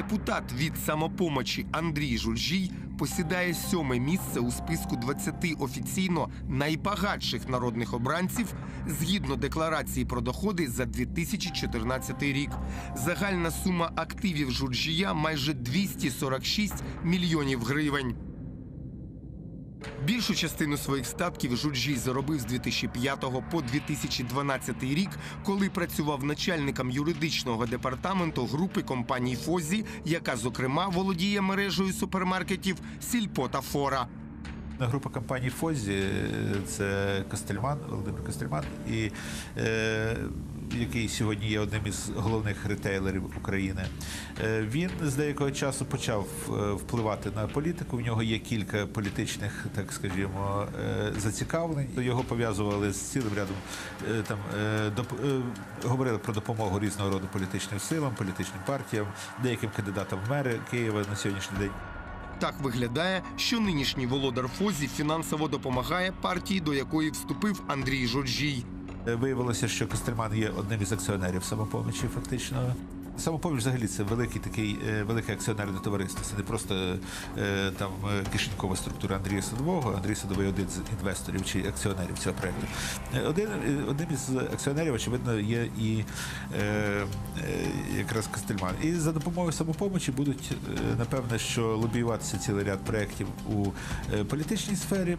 Депутат від самопомочі Андрій Жульжій посідає сьоме місце у списку 20 офіційно найбагатших народних обранців згідно декларації про доходи за 2014 рік. Загальна сума активів Жульжія майже 246 мільйонів гривень. Більшу частину своїх статків Жульжій заробив з 2005 по 2012 рік, коли працював начальником юридичного департаменту групи компаній Фозі, яка зокрема володіє мережею супермаркетів Сільпо та Фора. Група компаній Фозі е, це Костельман, Володимир Костельман, і, е, який сьогодні є одним із головних ретейлерів України. Е, він з деякого часу почав е, впливати на політику. В нього є кілька політичних, так скажімо, е, зацікавлень. Його пов'язували з цілим рядом там доп- говорили про допомогу різного роду політичним силам, політичним партіям, деяким кандидатам в мери Києва на сьогоднішній день. Так виглядає, що нинішній володар Фозі фінансово допомагає партії, до якої вступив Андрій Жульжій. Е, Виявилося, що Костерман є одним із акціонерів самопомочі, фактично. Самопоміч взагалі це великий такий е, велике акціонерне товариство. Це не просто е, там кишенькова структура Андрія Садового. Андрій Садовий один з інвесторів чи акціонерів цього проекту. Один одним із акціонерів, очевидно, є і е, е, якраз Костельман. І за допомогою самопомочі будуть напевне, що лобіюватися цілий ряд проєктів у політичній сфері.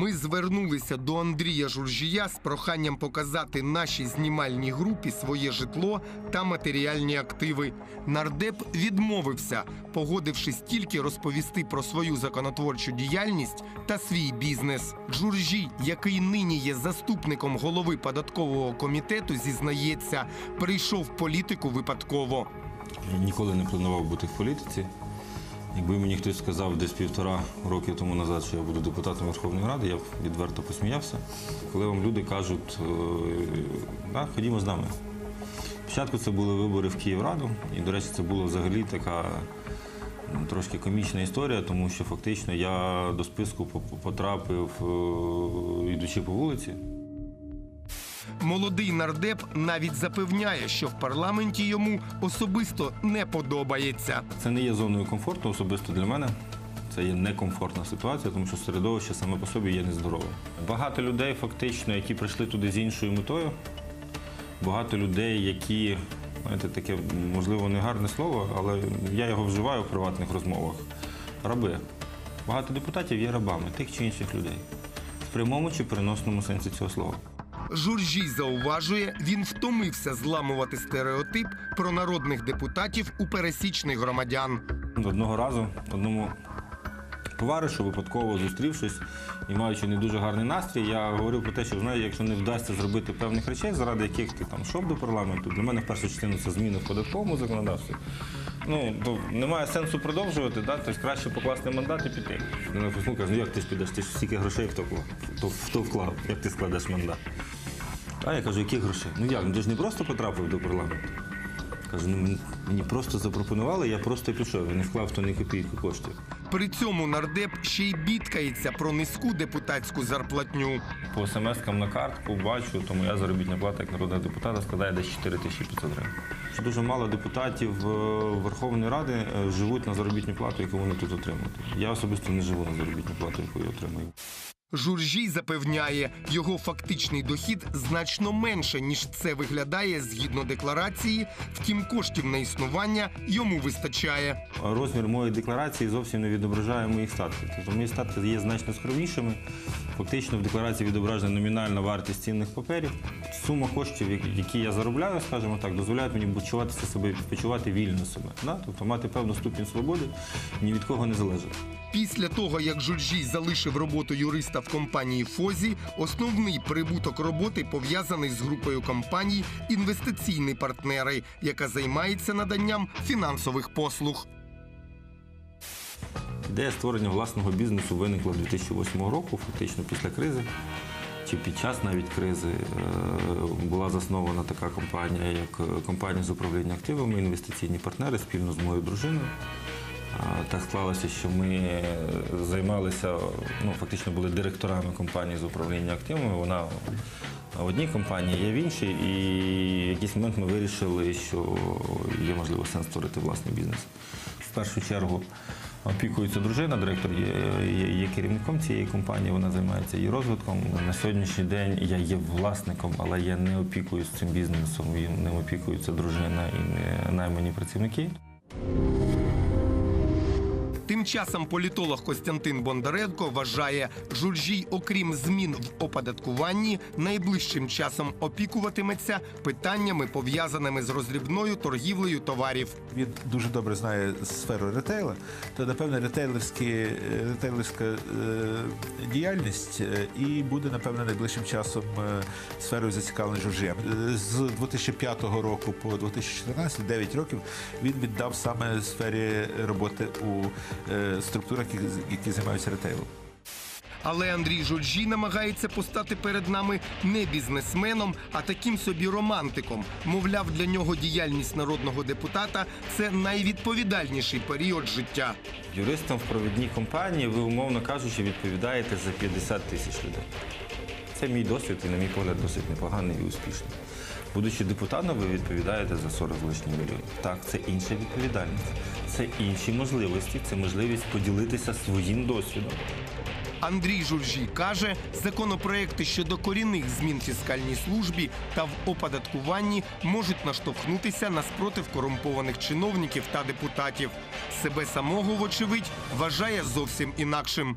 Ми звернулися до Андрія Журжія з проханням показати нашій знімальній групі своє житло та матеріальні активи. Нардеп відмовився, погодившись тільки розповісти про свою законотворчу діяльність та свій бізнес. Журжій, який нині є заступником голови податкового комітету, зізнається, прийшов в політику випадково. Ніколи не планував бути в політиці. Якби мені хтось сказав десь півтора роки тому назад, що я буду депутатом Верховної Ради, я б відверто посміявся. Коли вам люди кажуть, е, да, ходімо з нами. Спочатку це були вибори в Київраду, і, до речі, це була взагалі така трошки комічна історія, тому що фактично я до списку потрапив, е, йдучи по вулиці. Молодий нардеп навіть запевняє, що в парламенті йому особисто не подобається. Це не є зоною комфорту особисто для мене. Це є некомфортна ситуація, тому що середовище саме по собі є нездорове. Багато людей, фактично, які прийшли туди з іншою метою. Багато людей, які, знаєте, таке, можливо, не гарне слово, але я його вживаю в приватних розмовах. Раби. Багато депутатів є рабами тих чи інших людей. В прямому чи переносному сенсі цього слова. Журжій зауважує, він втомився зламувати стереотип про народних депутатів у пересічних громадян. Одного разу одному товаришу, випадково зустрівшись і маючи не дуже гарний настрій, я говорив про те, що знаю, якщо не вдасться зробити певних речей, заради яких ти там йшов до парламенту, для мене в першу частину це зміни в податковому законодавстві. Ну, то немає сенсу продовжувати, да? тобто краще покласти мандат і піти. Послухав, каже, ну як ти ж підеш, ти ж стільки грошей в то, вклав, в то, в то вклав, як ти складеш мандат. А я кажу, яких грошей? Ну як, ну ти ж не просто потрапив до парламенту. Кажу, ну мені- просто запропонували, я просто пішов, я не вклав то ні копійки коштів. При цьому нардеп ще й бідкається про низьку депутатську зарплатню. По смс-кам на картку бачу, то моя заробітна плата як народного депутата складає десь 4500 гривень. Дуже мало депутатів е, Верховної Ради е, живуть на заробітну плату, яку вони тут отримують. Я особисто не живу на заробітну плату, яку я отримую. Журжій запевняє, його фактичний дохід значно менше, ніж це виглядає згідно декларації. Втім, коштів на існування йому вистачає. Розмір моєї декларації зовсім не відображає моїх статків. Тобто мої статки є значно скромнішими. Фактично в декларації відображена номінальна вартість цінних паперів. Сума коштів, які- я заробляю, скажімо так, дозволяють мені почуватися себе, почувати вільно себе. Да? Тобто мати певну ступінь свободи, ні від кого не залежить. Після того, як Жульжій залишив роботу юриста в компанії Фозі, основний прибуток роботи пов'язаний з групою компаній інвестиційні партнери, яка займається наданням фінансових послуг. Ідея створення власного бізнесу виникла 2008 року, фактично після кризи. Чи під час навіть кризи е, була заснована така компанія, як е, компанія з управління активами, інвестиційні партнери спільно з моєю дружиною. Так склалося, що ми займалися, ну фактично були директорами компанії з управління активами. Вона в одній компанії, є в іншій, і в якийсь момент ми вирішили, що є можливо сенс створити власний бізнес. В першу чергу опікується дружина, директор є, є, є керівником цієї компанії, вона займається її розвитком. На сьогоднішній день я є власником, але я не опікуюсь цим бізнесом, ним опікується дружина і не наймані працівники. Тим часом політолог Костянтин Бондаренко вважає, Журжій, окрім змін в оподаткуванні, найближчим часом опікуватиметься питаннями, пов'язаними з роздрібною торгівлею товарів. Він дуже добре знає сферу ретейла, то напевне ретейлерські, е, ретейлерська е, діяльність е, і буде напевне найближчим часом сферою зацікавлення журжієм. Е, З 2005 року по 2014, 9 років, він віддав саме сфері роботи у структурах, які, займаються ретейлом. Але Андрій Журжій намагається постати перед нами не бізнесменом, а таким собі романтиком. Мовляв, для нього діяльність народного депутата це найвідповідальніший період життя. Юристом в провідній компанії ви, умовно кажучи, відповідаєте за 50 тисяч людей. Це мій досвід і, на мій погляд, досить непоганий і успішний. Будучи депутатом, ви відповідаєте за 40 з лишнім мільйонів. Так, це інша відповідальність, це інші можливості, це можливість поділитися своїм досвідом. Андрій Журжій каже, законопроекти щодо корінних змін в фіскальній службі та в оподаткуванні можуть наштовхнутися на спротив корумпованих чиновників та депутатів. Себе самого, вочевидь, вважає зовсім інакшим.